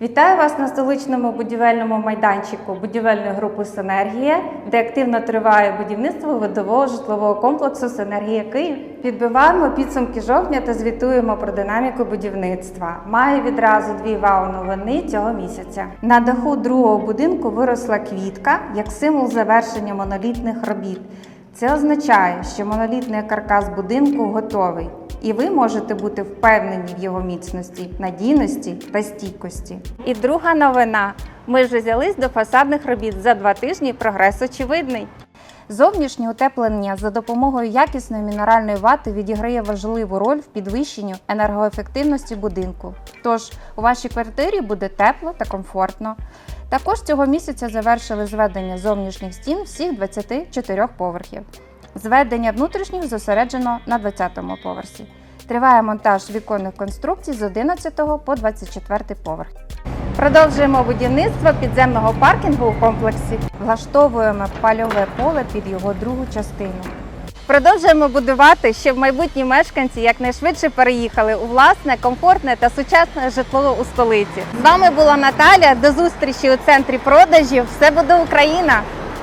Вітаю вас на столичному будівельному майданчику будівельної групи Синергія, де активно триває будівництво видового житлового комплексу Синергія Київ. Підбиваємо підсумки жовтня та звітуємо про динаміку будівництва. Маю відразу дві вау-новини цього місяця. На даху другого будинку виросла квітка як символ завершення монолітних робіт. Це означає, що монолітний каркас будинку готовий, і ви можете бути впевнені в його міцності, надійності та стійкості. І друга новина: ми вже взялись до фасадних робіт за два тижні. Прогрес очевидний. Зовнішнє утеплення за допомогою якісної мінеральної вати відіграє важливу роль в підвищенні енергоефективності будинку. Тож у вашій квартирі буде тепло та комфортно. Також цього місяця завершили зведення зовнішніх стін всіх 24 поверхів. Зведення внутрішніх зосереджено на 20-му поверсі. Триває монтаж віконних конструкцій з 11 по 24 поверх. Продовжуємо будівництво підземного паркінгу у комплексі. Влаштовуємо пальове поле під його другу частину. Продовжуємо будувати, щоб майбутні мешканці якнайшвидше переїхали у власне, комфортне та сучасне житло у столиці. З вами була Наталя. До зустрічі у центрі продажів. Все буде Україна!